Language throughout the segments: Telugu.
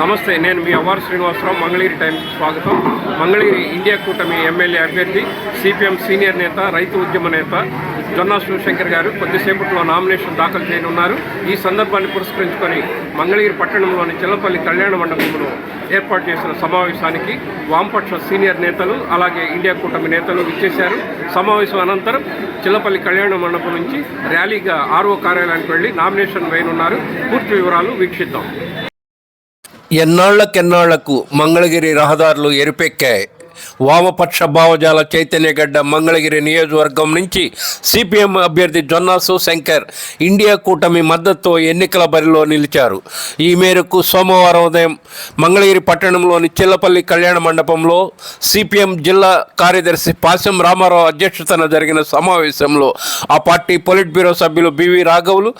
నమస్తే నేను మీ అవార్ శ్రీనివాసరావు మంగళగిరి టైమ్స్ స్వాగతం. మంగళగిరి ఇండియా కూటమి ఎమ్మెల్యే అభ్యర్థి సిపిఎం సీనియర్ నేత రైతు ఉద్యమ నేత జొన్నా శివశంకర్ గారు కొద్దిసేపట్లో నామినేషన్ దాఖలు చేయనున్నారు. ఈ సందర్భాన్ని పురస్కరించుకొని మంగళగిరి పట్టణంలోని చిల్లపల్లి కళ్యాణ మండపంలో ఏర్పాటు చేసిన సమావేశానికి వామపక్ష సీనియర్ నేతలు అలాగే ఇండియా కూటమి నేతలు విచ్చేశారు. సమావేశం అనంతరం చిల్లపల్లి కళ్యాణ మండపం నుంచి ర్యాలీగా ఆర్ఓ కార్యాలయానికి వెళ్ళి నామినేషన్ వేయనున్నారు. పూర్తి వివరాలు వీక్షిద్దాం. ఎన్నాళ్ళకెన్నాళ్ళకు మంగళగిరి రహదారులు ఎరుపెక్కాయి. వామపక్ష భావజాల చైతన్యగడ్డ మంగళగిరి నియోజకవర్గం నుంచి సిపిఎం అభ్యర్థి జొన్నా శంకర్ ఇండియా కూటమి మద్దతుతో ఎన్నికల బరిలో నిలిచారు. ఈ మేరకు సోమవారం ఉదయం మంగళగిరి పట్టణంలోని చిల్లపల్లి కళ్యాణ మండపంలో సిపిఎం జిల్లా కార్యదర్శి పాశం రామారావు అధ్యక్షతన జరిగిన సమావేశంలో ఆ పార్టీ పొలిట్ బ్యూరో సభ్యులు బివి రాఘవులు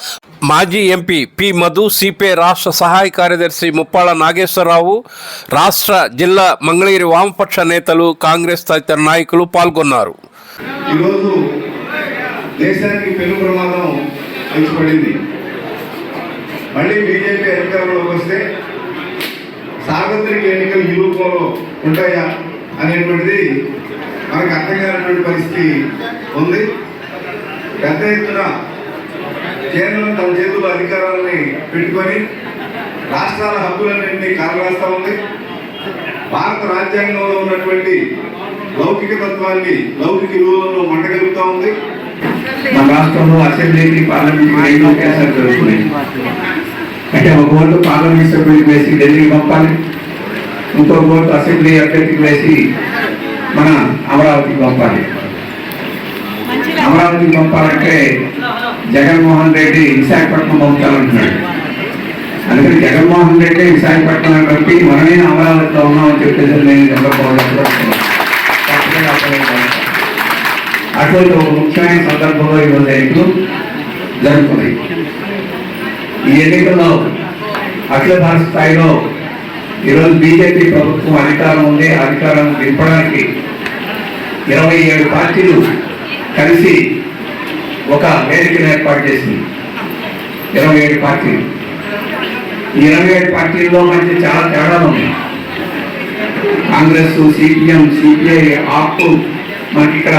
మాజీ ఎంపీ పి మధు సిపిఐ రాష్ట్ర సహాయ కార్యదర్శి ముప్పాళ నాగేశ్వరరావు రాష్ట్ర జిల్లా మంగళగిరి వామపక్ష నేతలు కాంగ్రెస్ తదితర నాయకులు పాల్గొన్నారు. ఈరోజు దేశానికి పెను ప్రమాదం వచ్చి మళ్ళీ బీజేపీ అధికారంలోకి వస్తే సార్వత్రిక ఎన్నికలు ఈ రూపంలో ఉంటాయా అనేటువంటిది మనకు అర్థం కానటువంటి పరిస్థితి ఉంది. పెద్ద ఎత్తున కేంద్రం తమ చేతుల్లో అధికారాలని పెట్టుకొని రాష్ట్రాల హక్కులన్నింటినీ కారరాస్తా ఉంది. భారత రాజ్యాంగంలో ఉన్నటువంటి లౌకిక తత్వాన్ని లౌకిక విలువలను మండగలుగుతా ఉంది. మన రాష్ట్రంలో అసెంబ్లీకి పార్లమెంట్ రెండు అంటే ఒక ఓటు పార్లమెంట్ సభ్యులకు వేసి ఢిల్లీకి పంపాలి. ఇంకో ఓటు అసెంబ్లీ అభ్యర్థికి వేసి మన అమరావతికి పంపాలి. అమరావతికి పంపాలంటే జగన్మోహన్ రెడ్డి విశాఖపట్నం పంపాలంటున్నాడు. అందుకని జగన్మోహన్ రెడ్డి విశాఖపట్నం కలిపి మనమే అమరావతిలో ఉన్నామని చెప్పేసి నేను అటువంటి ఒక ముఖ్యమైన సందర్భంలో ఈరోజు ఎన్నికలు జరుగుతున్నాయి. ఈ ఎన్నికల్లో అఖిల భారత స్థాయిలో ఈరోజు బీజేపీ ప్రభుత్వం అధికారం ఉంది. అధికారం దింపడానికి ఇరవై ఏడు పార్టీలు కలిసి ఒక వేదికను ఏర్పాటు చేసింది. ఇరవై ఏడు పార్టీలు. ఈ ఇరవై ఏడు పార్టీల్లో మధ్య చాలా తేడాలు ఉన్నాయి. కాంగ్రెస్ సిపిఎం సిపిఐ ఆప్ మనకి ఇక్కడ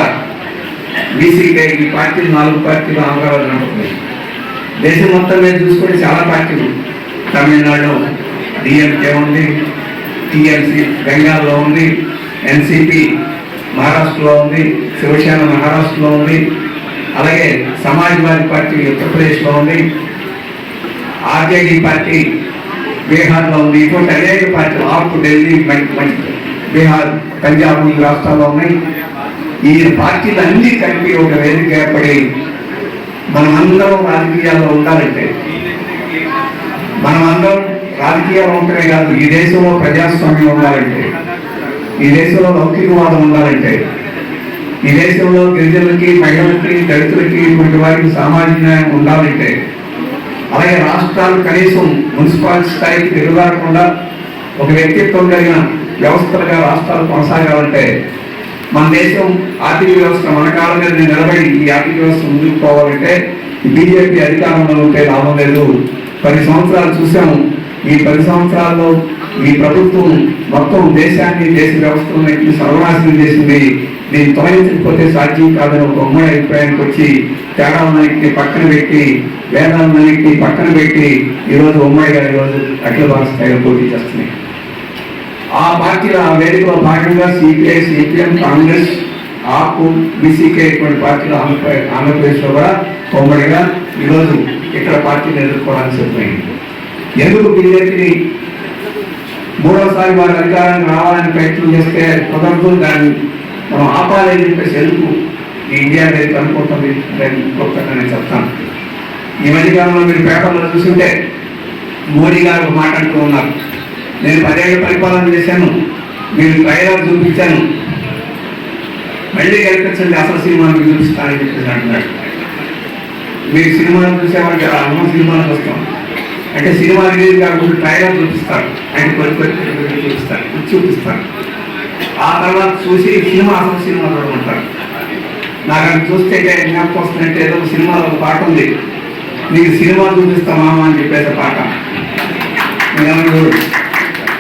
బీసీకే ఈ పార్టీలు నాలుగు పార్టీలు ఆంధ్రాలో నడుపుతున్నాయి దేశం మొత్తం మీద చూసుకుంటే చాలా పార్టీలు తమిళనాడు డిఎంకే ఉంది టిఎంసి బెంగాల్లో ఉంది ఎన్సిపి మహారాష్ట్రలో ఉంది శివసేన మహారాష్ట్రలో ఉంది అలాగే సమాజ్వాదీ పార్టీ ఉత్తరప్రదేశ్లో ఉంది ఆర్జేడీ పార్టీ బీహార్లో ఉంది ఇటువంటి అనేక పార్టీలు ఆఫ్ ఢిల్లీ బీహార్ పంజాబ్ ఈ రాష్ట్రాల్లో ఉన్నాయి. ఈ పార్టీలు అన్నీ కలిపి ఒక వేదిక ఏర్పడి మనమందరం రాజకీయాల్లో ఉండాలంటే మనమందరం రాజకీయాలు ఉంటమే కాదు ఈ దేశంలో ప్రజాస్వామ్యం ఉండాలంటే ఈ దేశంలో లౌకికవాదం ఉండాలంటే ఈ దేశంలో గిరిజనులకి మహిళలకి దళితులకి ఇటువంటి వారికి సామాజిక న్యాయం ఉండాలంటే అలాగే రాష్ట్రాలు కనీసం మున్సిపాలిటీ స్థాయికి తిరుగుదాకుండా ఒక వ్యక్తిత్వం కలిగిన వ్యవస్థలుగా రాష్ట్రాలు కొనసాగాలంటే మన దేశం ఆర్థిక వ్యవస్థ మన కాలంగా నిలబడి ఈ ఆర్థిక వ్యవస్థ ముందుకు పోవాలంటే బీజేపీ అధికారంలో ఉంటే లాభం లేదు. పది సంవత్సరాలు చూసాము. ఈ పది సంవత్సరాల్లో ఈ ప్రభుత్వం మొత్తం దేశాన్ని దేశ వ్యవస్థలను సర్వనాశనం చేసింది నేను తొలగించకపోతే సాధ్యం కాదని ఒక ఉమ్మడి అభిప్రాయానికి వచ్చి తేడాలన్నింటినీ పక్కన పెట్టి వేదాలన్నింటినీ పక్కన పెట్టి ఈరోజు ఉమ్మడిగా ఈరోజు అఖిల భారత స్థాయిలో పోటీ చేస్తున్నాయి. ఆ పార్టీల ఆ వేదికలో భాగంగా సిపిఐ సిపిఎం కాంగ్రెస్ ఆపు బీసీకే ఇటువంటి పార్టీలు ఆంధ్రప్రదేశ్ ఆంధ్రప్రదేశ్లో కూడా ఉమ్మడిగా ఈరోజు ఇక్కడ పార్టీని ఎదుర్కోవడానికి సిద్ధమైంది. ఎందుకు బీజేపీని మూడోసారి వారి అధికారానికి రావాలని ప్రయత్నం చేస్తే కుదరదు దాన్ని మనం ఆపాలని చెప్పేసి ఎందుకు ఈ ఇండియా రేపు అనుకుంటుంది? దాన్ని ఇంకొకటి నేను చెప్తాను. ఈ మధ్యకాలంలో మీరు పేపర్లో చూసుంటే మోడీ గారు మాట్లాడుతూ ఉన్నారు. నేను పదేళ్ళు పరిపాలన చేశాను మీరు ట్రైలర్ చూపించాను. మళ్ళీ కనిపించండి అసలు సినిమా మీకు చూపిస్తానని చెప్పేసి అంటున్నాడు. మీరు సినిమాలు చూసేవాళ్ళు అమ్మ సినిమాలకు వస్తాం. అంటే సినిమా రిలీజ్ కాకుండా ట్రైలర్ చూపిస్తారు. అంటే కొన్ని కొన్ని చూపిస్తారు. చూపిస్తారు. ఆ తర్వాత చూసి సినిమా అసలు సినిమా చూడమంటారు. నాకు అది చూస్తే జ్ఞాపకం వస్తుందంటే ఏదో సినిమాలో ఒక పాట ఉంది. నీకు సినిమా చూపిస్తా మామ అని చెప్పేసి పాట. నేను సినిమా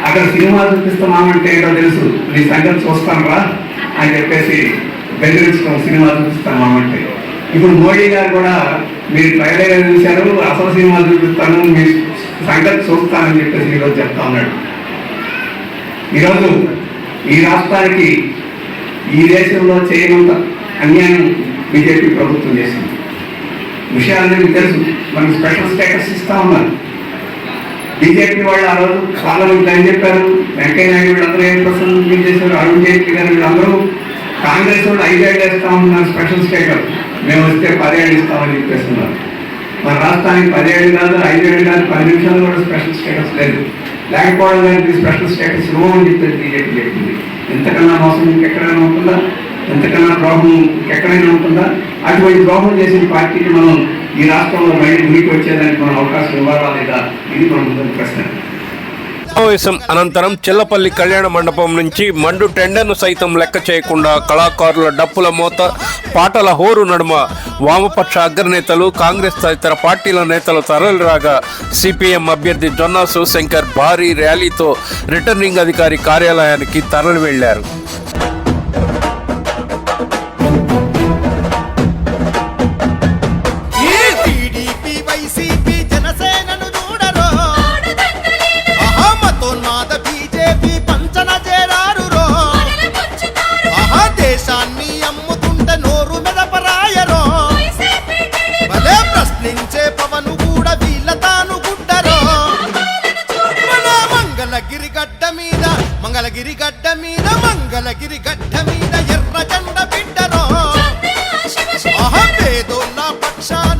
అక్కడ సినిమా చూపిస్తున్నామంటే ఏంటో తెలుసు. నీ సంగతి చూస్తాను రా అని చెప్పేసి బెదిరించుకోం సినిమా చూపిస్తామంటే ఇప్పుడు మోడీ గారు కూడా మీరు ట్రైలర్ చూశారు అసలు సినిమాలు చూపిస్తాను మీ సంగతి చూస్తానని చెప్పేసి ఈరోజు చెప్తా ఉన్నాడు. ఈరోజు ఈ రాష్ట్రానికి ఈ దేశంలో చేయనంత అన్యాయం బీజేపీ ప్రభుత్వం చేసింది. విషయాలు మీకు తెలుసు. మనకు స్పెషల్ స్టేటస్ ఇస్తా ఉన్నారు. బీజేపీ వాళ్ళు ఆ రోజు పార్లమెంట్లో ఏం చెప్పారు? వెంకయ్య నాయుడు వీళ్ళందరూ ఏం ప్రసంగం చేశారు? అరుణ్ జైట్లీ గారు వీళ్ళందరూ కాంగ్రెస్ వాళ్ళు ఐదేళ్ళు వేస్తా ఉన్నారు స్పెషల్ స్టేటస్ మేము వస్తే పదేళ్ళు ఇస్తామని చెప్పేస్తున్నారు మన రాష్ట్రానికి పదేళ్ళు కాదు ఐదేళ్ళు కాదు పది నిమిషాలు కూడా స్పెషల్ స్టేటస్ లేదు. లేకపోవడం దానికి స్పెషల్ స్టేటస్ ఇవ్వమని చెప్పేసి బీజేపీ చెప్పింది. ఎంతకన్నా మోసం ఇంకెక్కడైనా ఉంటుందా? ఎంతకన్నా ద్రోహం ఇంకెక్కడైనా ఉంటుందా? అటువంటి ద్రోహం చేసిన పార్టీకి మనం ఈ రాష్ట్రంలో మళ్ళీ ఉనికి వచ్చేదానికి మనం అవకాశం ఇవ్వాలా లేదా? ఇది మన ముందు ప్రశ్న. సమావేశం అనంతరం చిల్లపల్లి కళ్యాణ మండపం నుంచి మండు టెండర్ను సైతం లెక్క చేయకుండా కళాకారుల డప్పుల మోత పాటల హోరు నడుమ వామపక్ష అగ్రనేతలు కాంగ్రెస్ తదితర పార్టీల నేతలు తరలిరాగా సిపిఎం అభ్యర్థి జొన్నా శివశంకర్ భారీ ర్యాలీతో రిటర్నింగ్ అధికారి కార్యాలయానికి తరలి వెళ్ళారు మీద మంగళగిరి గడ్డ మీద మంగళగిరి గడ్డ మీద ఎర్ర జెండ బిడ్డరో పేదోళ్ళ పక్షాన